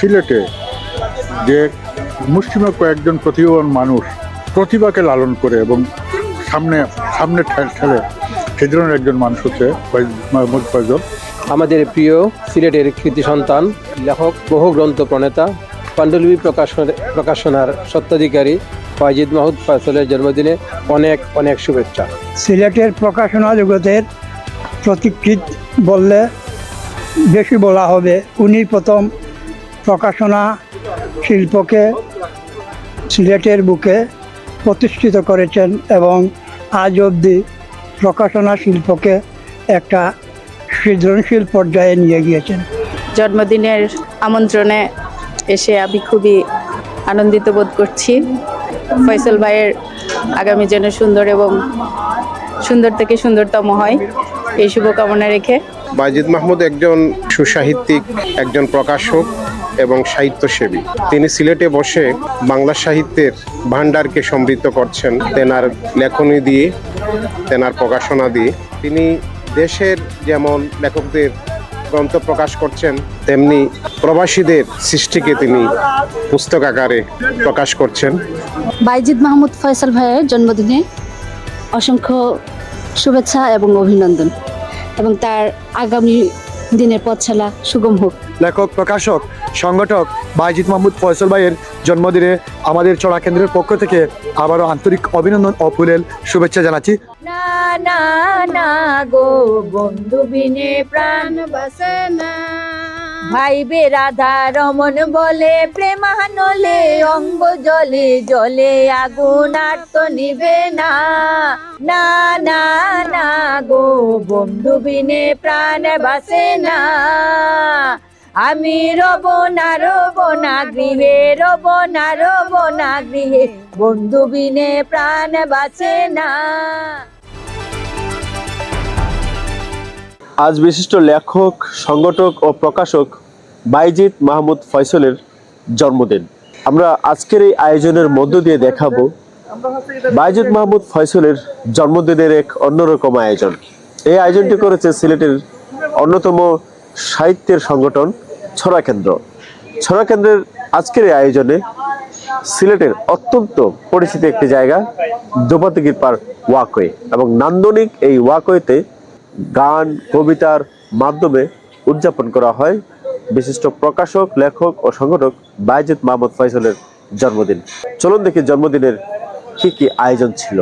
সিলেটে যে মুসলিমা কয়েকজন প্রতিভাবান মানুষ প্রতিভাকে লালন করে এবং সামনে সামনে ঠেলে সেই ধরনের একজন মানুষ হচ্ছে ফয়েজ- ফয়জল। আমাদের প্রিয় সিলেটের কৃতি সন্তান লেখক বহু গ্রন্থ প্রণেতা পাণ্ডুলিপি প্রকাশন প্রকাশনার সত্ত্বাধিকারী ফয়জিদ মাহুদ ফয়সলের জন্মদিনে অনেক অনেক শুভেচ্ছা। সিলেটের প্রকাশনা জগতের প্রতীক্ষিত বললে বেশি বলা হবে। উনি প্রথম প্রকাশনা শিল্পকে সিলেটের বুকে প্রতিষ্ঠিত করেছেন এবং আজ অবধি প্রকাশনা শিল্পকে একটা সৃজনশীল পর্যায়ে নিয়ে গিয়েছেন। জন্মদিনের আমন্ত্রণে এসে আমি খুবই আনন্দিত বোধ করছি। ফয়সল ভাইয়ের আগামী যেন সুন্দর এবং সুন্দর থেকে সুন্দরতম হয়। এই শুভকামনা রেখে বাজিদ মাহমুদ একজন সুসাহিত্যিক একজন প্রকাশক। এবং সাহিত্যসেবী। তিনি সিলেটে বসে বাংলা সাহিত্যের ভাণ্ডারকে সমৃদ্ধ করছেন তেনার লেখনী দিয়ে, তেনার প্রকাশনা দিয়ে। তিনি দেশের যেমন লেখকদের গ্রন্থ প্রকাশ করছেন, তেমনি প্রবাসীদের সৃষ্টিকে তিনি পুস্তক আকারে প্রকাশ করছেন। বাইজিদ মাহমুদ ফয়সাল ভাইয়ের জন্মদিনে অসংখ্য শুভেচ্ছা এবং অভিনন্দন এবং তার আগামী দিনের পথ চলা সুগম হোক। লেখক প্রকাশক সংগঠক বাইজিৎ মাহমুদ ফয়সল ভাইয়ের জন্মদিনে আমাদের চড়া কেন্দ্রের পক্ষ থেকে আবারও আন্তরিক অভিনন্দন ও ফুলেল শুভেচ্ছা জানাচ্ছি। না না না গো বন্ধু বিনে প্রাণ বাসে না। ভাইবে রাধা রমন বলে, প্রেমানলে অঙ্গ জলে জলে আগুন আর তো নিবে না। না না না গো বন্ধু বিনে প্রাণ বাসে না। আমি রব না রব না গৃহে, রব না রব না গৃহে, বন্ধু বিনে প্রাণ বাঁচে না। আজ বিশিষ্ট লেখক, সংগঠক ও প্রকাশক বাইজিৎ মাহমুদ ফয়সলের জন্মদিন। আমরা আজকের এই আয়োজনের মধ্য দিয়ে দেখাবো বাইজিৎ মাহমুদ ফয়সলের জন্মদিনের এক অন্যরকম আয়োজন। এই আয়োজনটি করেছে সিলেটের অন্যতম সাহিত্যের সংগঠন ছড়া কেন্দ্র। ছড়া কেন্দ্রের আজকের এই আয়োজনে সিলেটের অত্যন্ত পরিচিত একটি জায়গা দোপাতিকির পার ওয়াকওয়ে এবং নান্দনিক এই ওয়াকওয়েতে গান, কবিতার মাধ্যমে উদযাপন করা হয়। বিশিষ্ট প্রকাশক, লেখক ও সংগঠক বাইজিৎ মাহমুদ ফয়সলের জন্মদিন। চলুন দেখি জন্মদিনের কি কি আয়োজন ছিল।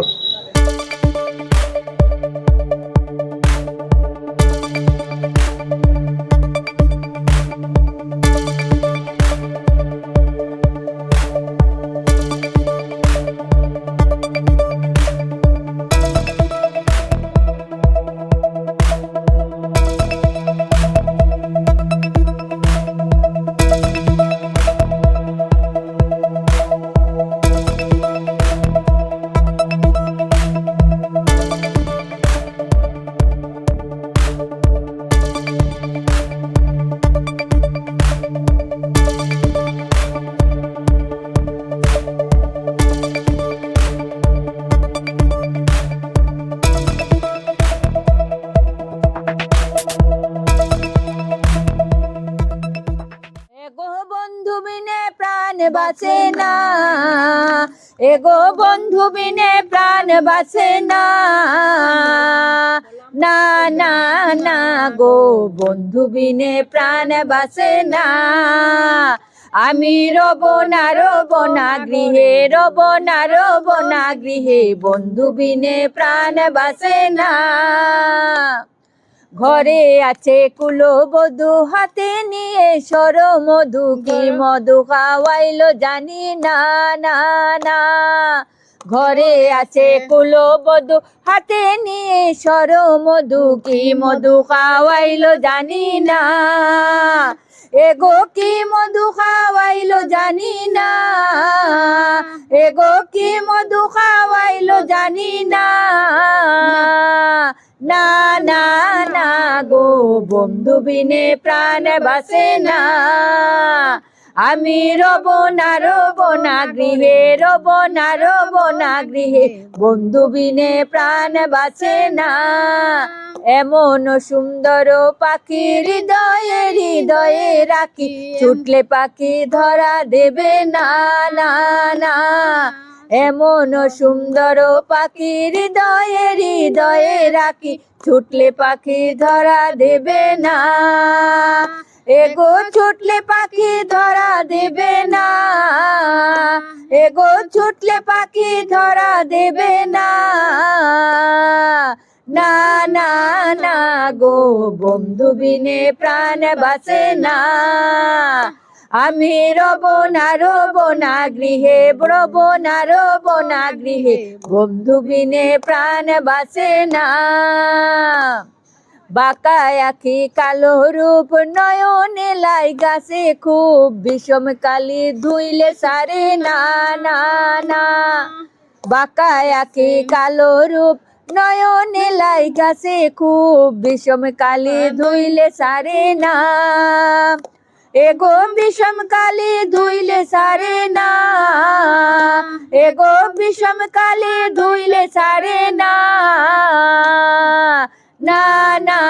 বিনে প্রাণ বাসে না। না না না গো বন্ধু বিনে প্রাণ বাঁচে না। আমি রব না রব না গৃহে, রব না রব না গৃহে বন্ধু বিনে প্রাণ বাঁচে না। ঘরে আছে কুলো বধু হাতে নিয়ে সর মধু, কি মধু খাওয়াইলো জানি না না না। ঘরে আছে কুলো বধু, হাতে নিয়ে সর মধু, কি মধু খাওয়াইলো জানি না। এগো, কি মধু খাওয়াইলো জানি না। এগো, কি মধু খাওয়াইলো জানি না। না না না গো, বন্ধু বিনে প্রাণ বাসে না। আমি রব না রব না গৃহে, রব না রব না গৃহে। বন্ধু বিনে প্রাণ বাঁচে না। এমন সুন্দর পাখি হৃদয়ে হৃদয়ে রাখি। ছুটলে পাখি ধরা দেবে না না না। এমন সুন্দর পাখি হৃদয়ে হৃদয়ে রাখি। ছুটলে পাখি ধরা দেবে না। এগো ছুটলে পাখি ধরা দেবে না। এগো ছুটলে পাখি ধরা দেবে না। না না না গো বন্ধু বিনে প্রাণ বাঁচে না। আমি রব না রব না গৃহে, রব না রব না গৃহে বন্ধু বিনে প্রাণ বাঁচে না। বাঁকা আখি কালো রূপ নয়নে লাই গাছে খুব বিষম কালি ধুইলে সারে না না না। বাঁকা আখি কালো রূপ নয়নে লাই গাছে খুব বিষম কালি ধুইলে সারে না। এগো বিষম কালি ধুইলে সারে না। এগো বিষম কালি ধুইলে সারে না। না না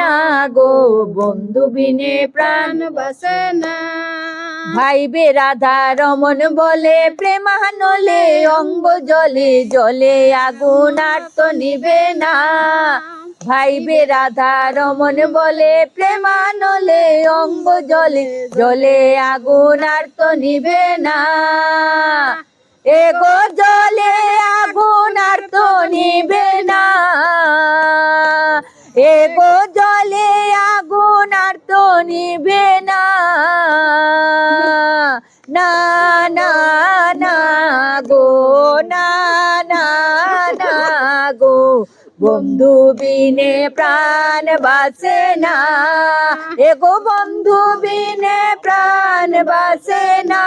না গো বন্ধু বিনে প্রাণ বাসে না ভাই বে রাধা রমন বলে, প্রেমানলে অঙ্গ জলে জলে আগুন আর তো নিবে না। ভাই বে রাধা রমন বলে, প্রেমানলে অঙ্গ জলে জলে আগুন আর তো নিবে না। এগো জলে আগুন নিবে না। না না না গো, না না না গো। বন্ধু বিনে প্রাণ বাঁচে না। এগো বন্ধু বিনে প্রাণ বাঁচে না।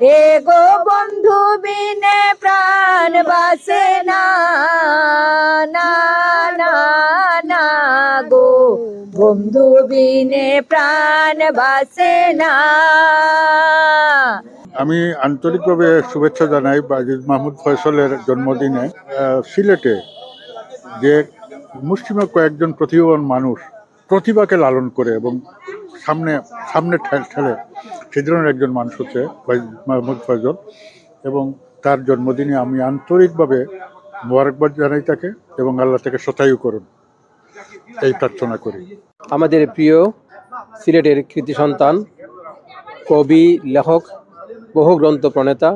এগো বন্ধু বিনে প্রাণ না না। প্রাণ বাঁচে না। আমি আন্তরিকভাবে শুভেচ্ছা জানাই বাজিদ মাহমুদ ফয়সলের জন্মদিনে সিলেটে যে মুসলিমে কয়েকজন প্রতিভাবান মানুষ প্রতিভাকে লালন করে এবং সামনে সামনে ঠেলে সে ধরনের একজন মানুষ হচ্ছে মাহমুদ ফয়জল এবং তার জন্মদিনে আমি আন্তরিকভাবে মোবারকবাদ জানাই তাকে এবং আল্লাহ তাকে শতায়ু করুন। এই প্রার্থনা করি। আমাদের প্রিয় সিলেটের কৃতি সন্তান কবি লেখক বহু গ্রন্থ প্রণেতা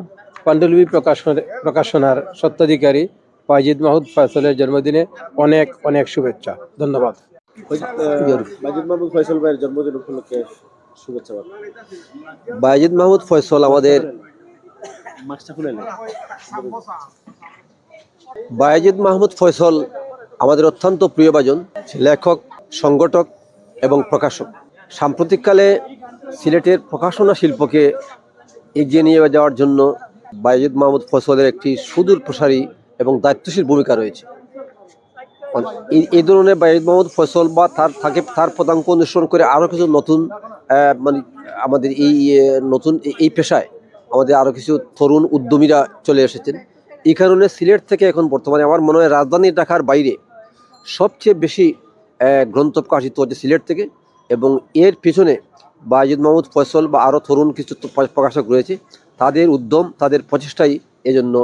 পাণ্ডুলিপি প্রকাশন প্রকাশনার সত্ত্বাধিকারী ওয়াজিদ মাহুদ ফয়সলের জন্মদিনে অনেক অনেক শুভেচ্ছা। ধন্যবাদ। ফয়সল ভাইয়ের জন্মদিন উপলক্ষে শুভেচ্ছা বায়েজিদ মাহমুদ ফয়সল আমাদের বায়েজিদ মাহমুদ ফয়সল আমাদের অত্যন্ত প্রিয়ভাজন লেখক, সংগঠক এবং প্রকাশক। সাম্প্রতিককালে সিলেটের প্রকাশনা শিল্পকে এগিয়ে নিয়ে যাওয়ার জন্য বায়েজিদ মাহমুদ ফসলের একটি সুদূর প্রসারী এবং দায়িত্বশীল ভূমিকা রয়েছে। এই ধরনের বায়েজিদ মাহমুদ ফসল বা তার থাকে, তার পদাঙ্ক অনুসরণ করে আরও কিছু নতুন মানে আমাদের এই নতুন এই পেশায় আমাদের আরও কিছু তরুণ উদ্যমীরা চলে এসেছেন। এই কারণে সিলেট থেকে এখন বর্তমানে আমার মনে হয় রাজধানী ঢাকার বাইরে সবচেয়ে বেশি গ্রন্থ প্রকাশিত হচ্ছে সিলেট থেকে এবং এর পিছনে বাজিদ মাহমুদ ফয়সল বা আরও তরুণ কিছু প্রকাশক রয়েছে। তাদের উদ্যম, তাদের প্রচেষ্টাই এজন্য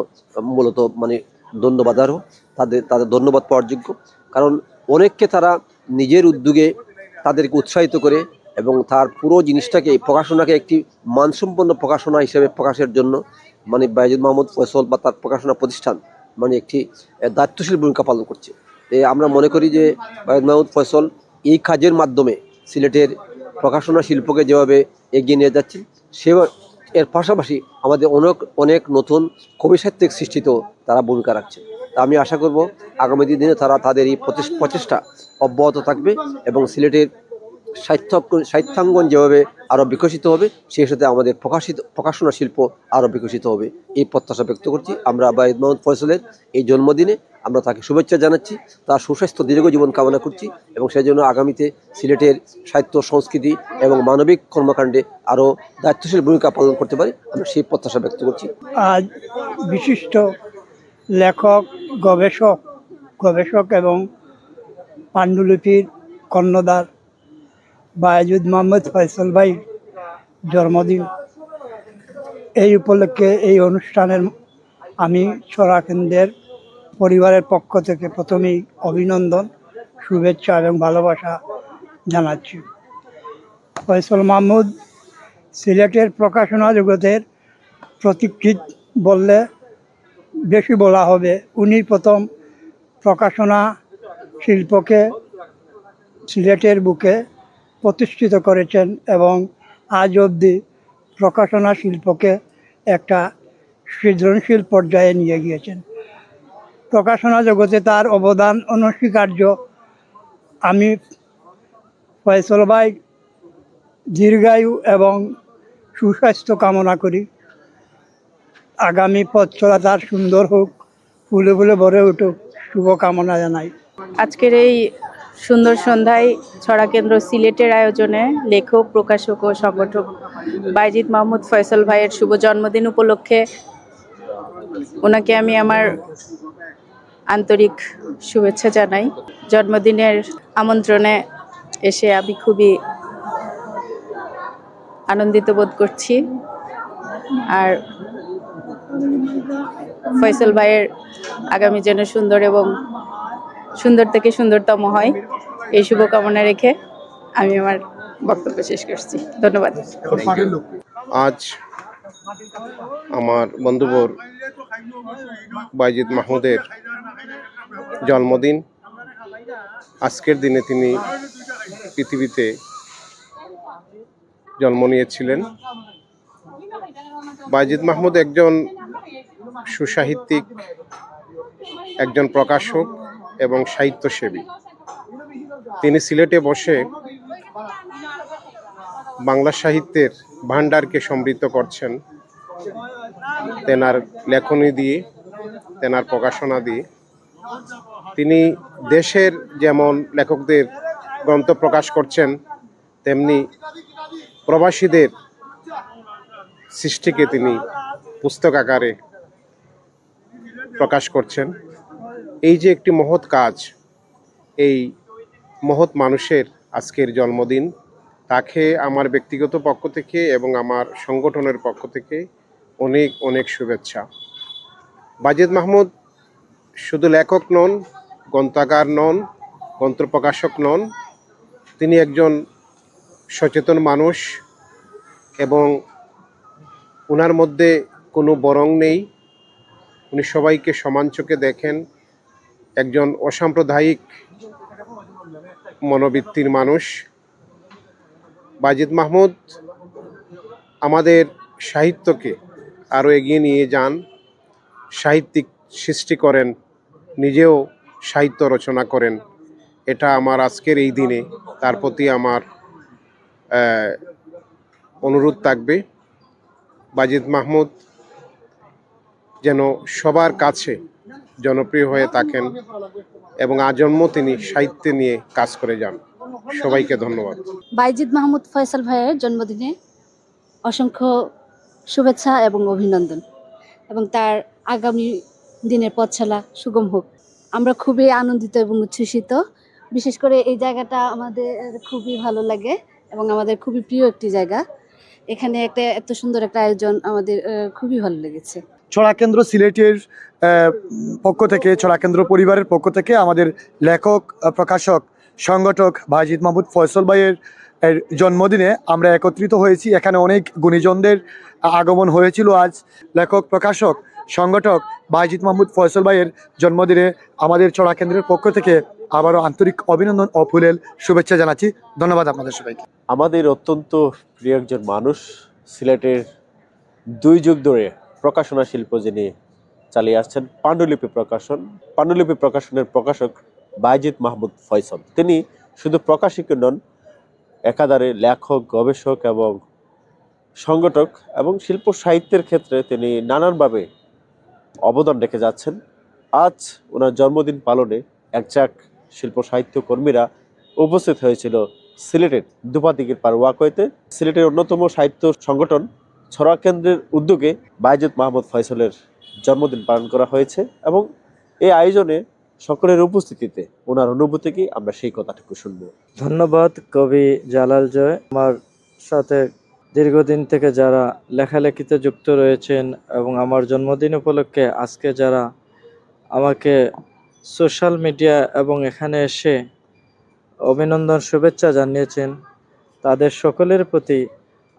মূলত মানে ধন্যবাদার্হ, তাদের তাদের ধন্যবাদ পাওয়ার যোগ্য। কারণ অনেককে তারা নিজের উদ্যোগে তাদেরকে উৎসাহিত করে এবং তার পুরো জিনিসটাকে, প্রকাশনাকে একটি মানসম্পন্ন প্রকাশনা হিসেবে প্রকাশের জন্য মানে বায়জুদ মাহমুদ ফয়সল বা তার প্রকাশনা প্রতিষ্ঠান মানে একটি দায়িত্বশীল ভূমিকা পালন করছে। আমরা মনে করি যে মাহমুদ ফসল এই কাজের মাধ্যমে সিলেটের প্রকাশনা শিল্পকে যেভাবে এগিয়ে নিয়ে যাচ্ছে সে এর পাশাপাশি আমাদের অনেক অনেক নতুন কবি সাহিত্যিক সৃষ্টিতেও তারা ভূমিকা রাখছে। তা আমি আশা করব আগামী দিনে তারা তাদের এই প্রচেষ- প্রচেষ্টা অব্যাহত থাকবে এবং সিলেটের সাহিত্য সাহিত্যাঙ্গন যেভাবে আরও বিকশিত হবে, সেই সাথে আমাদের প্রকাশিত প্রকাশনা শিল্প আরও বিকশিত হবে। এই প্রত্যাশা ব্যক্ত করছি। আমরা বাইদ মোহাম্মদ ফয়সলের এই জন্মদিনে আমরা তাকে শুভেচ্ছা জানাচ্ছি। তার সুস্বাস্থ্য দীর্ঘ জীবন কামনা করছি এবং সেই জন্য আগামীতে সিলেটের সাহিত্য, সংস্কৃতি এবং মানবিক কর্মকাণ্ডে আরও দায়িত্বশীল ভূমিকা পালন করতে পারি। আমরা সেই প্রত্যাশা ব্যক্ত করছি। আজ বিশিষ্ট লেখক, গবেষক গবেষক এবং পাণ্ডুলিপির কর্ণধার বায়াজুদ মোহাম্মদ ফয়সল ভাই জন্মদিন। এই উপলক্ষে এই অনুষ্ঠানের আমি ছড়া কেন্দ্রের পরিবারের পক্ষ থেকে প্রথমেই অভিনন্দন, শুভেচ্ছা এবং ভালোবাসা জানাচ্ছি। ফয়সল মাহমুদ সিলেটের প্রকাশনা জগতের প্রতীক্ষিত বললে বেশি বলা হবে। উনি প্রথম প্রকাশনা শিল্পকে সিলেটের বুকে প্রতিষ্ঠিত করেছেন এবং আজ অবধি প্রকাশনা শিল্পকে একটা সৃজনশীল পর্যায়ে নিয়ে গিয়েছেন। প্রকাশনা জগতে তার অবদান অনস্বীকার্য। আমি ফয়সল ভাই দীর্ঘায়ু এবং সুস্বাস্থ্য কামনা করি। আগামী পথ চলা তার সুন্দর হোক, ফুলে ফুলে ভরে উঠুক। শুভকামনা জানাই। আজকের এই সুন্দর সন্ধ্যায় ছড়া কেন্দ্র সিলেটের আয়োজনে লেখক, প্রকাশক ও সংগঠক বাইজিৎ মাহমুদ ফয়সল ভাইয়ের শুভ জন্মদিন উপলক্ষে ওনাকে আমি আমার আন্তরিক শুভেচ্ছা জানাই। জন্মদিনের আমন্ত্রণে এসে আমি খুবই আনন্দিত বোধ করছি। আর ফয়সল ভাইয়ের আগামী যেন সুন্দর এবং সুন্দর থেকে সুন্দরতম হয়। এই শুভকামনা রেখে আমি আমার বক্তব্য শেষ করছি। ধন্যবাদ। আজ আমার বন্ধুবর বাইজিৎ মাহমুদের জন্মদিন। আজকের দিনে তিনি পৃথিবীতে জন্ম নিয়েছিলেন। বাইজিদ মাহমুদ একজন সুসাহিত্যিক একজন প্রকাশক এবং সাহিত্যসেবী। তিনি সিলেটে বসে বাংলা সাহিত্যের ভাণ্ডারকে সমৃদ্ধ করছেন। তেনার লেখনী দিয়ে, তেনার প্রকাশনা দিয়ে। তিনি দেশের যেমন লেখকদের গ্রন্থ প্রকাশ করছেন, তেমনি প্রবাসীদের সৃষ্টিকে তিনি পুস্তক আকারে প্রকাশ করছেন। এই যে একটি মহৎ কাজ, এই মহৎ মানুষের আজকের জন্মদিন তাকে আমার ব্যক্তিগত পক্ষ থেকে এবং আমার সংগঠনের পক্ষ থেকে অনেক অনেক শুভেচ্ছা। বাজেদ মাহমুদ, শুধু লেখক নন, গ্রন্থাগার নন গ্রন্থ প্রকাশক নন, তিনি একজন সচেতন মানুষ এবং ওনার মধ্যে কোনো বরং নেই। উনি সবাইকে সমান চোখে দেখেন একজন অসাম্প্রদায়িক মনোবৃত্তির মানুষ। বাজিদ মাহমুদ, আমাদের সাহিত্যকে আরও এগিয়ে নিয়ে যান। সাহিত্যিক সৃষ্টি করেন, নিজেও সাহিত্য রচনা করেন। এটা আমার আজকের এই দিনে, তার প্রতি আমার অনুরোধ থাকবে। বাজিদ মাহমুদ, যেন সবার কাছে জনপ্রিয় হয়ে থাকেন এবং আজন্ম তিনি সাহিত্যে নিয়ে কাজ করে যান। সবাইকে ধন্যবাদ। বাইজিদ মাহমুদ ফয়সাল ভাইয়ের জন্মদিনে অসংখ্য শুভেচ্ছা এবং অভিনন্দন। এবং তার আগামী দিনের পথ সুগম হোক। আমরা খুবই আনন্দিত এবং উচ্ছ্বসিত। বিশেষ করে এই জায়গাটা আমাদের খুবই ভালো লাগে এবং আমাদের খুবই প্রিয় একটি জায়গা। এখানে একটা এত সুন্দর একটা আয়োজন আমাদের খুবই ভালো লেগেছে। ছড়া কেন্দ্র সিলেটের পক্ষ থেকে, ছড়া কেন্দ্র পরিবারের পক্ষ থেকে আমাদের লেখক প্রকাশক, সংগঠক ভাইজিদ মাহমুদ ফয়সল ভাইয়ের, এর জন্মদিনে আমরা একত্রিত হয়েছি। এখানে অনেক গুণীজনদের আগমন হয়েছিল আজ। লেখক, প্রকাশক, সংগঠক ভাইজিদ মাহমুদ ফয়সল ভাইয়ের জন্মদিনে আমাদের ছড়া কেন্দ্রের পক্ষ থেকে আবারও আন্তরিক অভিনন্দন ও ফুলেল শুভেচ্ছা জানাচ্ছি। ধন্যবাদ আপনাদের সবাইকে। আমাদের অত্যন্ত প্রিয় একজন মানুষ সিলেটের দুই যুগ ধরে প্রকাশনা শিল্প যিনি চালিয়ে আসছেন, পাণ্ডুলিপি প্রকাশন, পাণ্ডুলিপি প্রকাশনের প্রকাশক বাইজিৎ মাহমুদ ফয়সল। তিনি শুধু প্রকাশিক নন, একাধারে লেখক, গবেষক এবং সংগঠক এবং শিল্প সাহিত্যের ক্ষেত্রে তিনি নানানভাবে অবদান রেখে যাচ্ছেন। আজ ওনার জন্মদিন পালনে একজাক শিল্প সাহিত্য কর্মীরা উপস্থিত হয়েছিল সিলেটের দুপাদিকের পার ওয়াকইতে সিলেটের অন্যতম সাহিত্য সংগঠন ছড়া কেন্দ্রের উদ্যোগে বাইজুদ মাহমুদ ফয়সলের জন্মদিন পালন করা হয়েছে এবং এই আয়োজনে সকলের উপস্থিতিতে ওনার অনুভূতি কি আমরা সেই কথাটুকু শুনব। ধন্যবাদ কবি জালাল জয়। আমার সাথে দীর্ঘদিন থেকে যারা লেখালেখিতে যুক্ত রয়েছেন এবং আমার জন্মদিন উপলক্ষে আজকে যারা আমাকে সোশ্যাল মিডিয়া এবং এখানে এসে অভিনন্দন শুভেচ্ছা জানিয়েছেন, তাদের সকলের প্রতি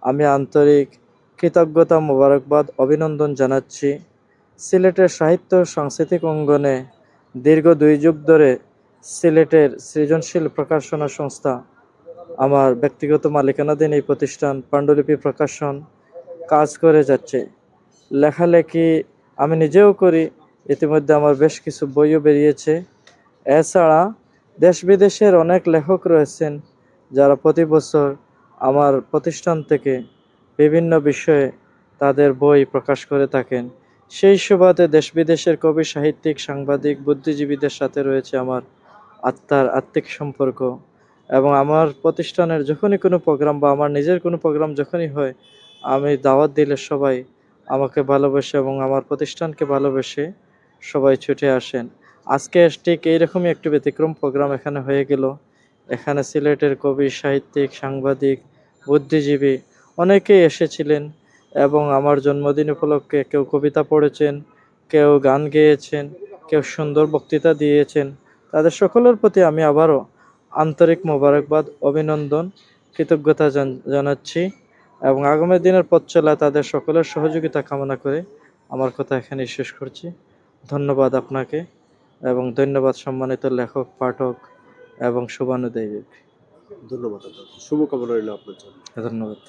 আমি আন্তরিক কৃতজ্ঞতা, মোবারকবাদ, অভিনন্দন জানাচ্ছি। সিলেটের সাহিত্য সাংস্কৃতিক অঙ্গনে দীর্ঘ দুই যুগ ধরে সিলেটের সৃজনশীল প্রকাশনা সংস্থা, আমার ব্যক্তিগত মালিকানাধীন এই প্রতিষ্ঠান পাণ্ডুলিপি প্রকাশন কাজ করে যাচ্ছে। লেখালেখি আমি নিজেও করি, ইতিমধ্যে আমার বেশ কিছু বইও বেরিয়েছে। এছাড়া দেশ বিদেশের অনেক লেখক রয়েছেন, যারা প্রতি বছর আমার প্রতিষ্ঠান থেকে বিভিন্ন বিষয়ে তাদের বই প্রকাশ করে থাকেন। সেই সুবাদে দেশ বিদেশের কবি, সাহিত্যিক, সাংবাদিক, বুদ্ধিজীবীদের সাথে রয়েছে আমার আত্মার আত্মিক সম্পর্ক এবং আমার প্রতিষ্ঠানের যখনই কোনো প্রোগ্রাম বা আমার নিজের কোনো প্রোগ্রাম যখনই হয়, আমি দাওয়াত দিলে সবাই আমাকে ভালোবেসে এবং আমার প্রতিষ্ঠানকে ভালোবেসে সবাই ছুটে আসেন। আজকে ঠিক এইরকমই একটি ব্যতিক্রম প্রোগ্রাম এখানে হয়ে গেল। এখানে সিলেটের কবি, সাহিত্যিক, সাংবাদিক, বুদ্ধিজীবী অনেকেই এসেছিলেন এবং আমার জন্মদিন উপলক্ষে কেউ কবিতা পড়েছেন কেউ গান গেয়েছেন কেউ সুন্দর বক্তৃতা দিয়েছেন। তাদের সকলের প্রতি আমি আবারও আন্তরিক মোবারকবাদ অভিনন্দন কৃতজ্ঞতা জানাচ্ছি এবং আগামী দিনের পথ চলায় তাদের সকলের সহযোগিতা কামনা করে আমার কথা এখানে শেষ করছি। ধন্যবাদ আপনাকে এবং ধন্যবাদ সম্মানিত লেখক পাঠক এবং শুভানুদেবী। ধন্যবাদ। শুভকামনা রইল আপনার জন্য। ধন্যবাদ।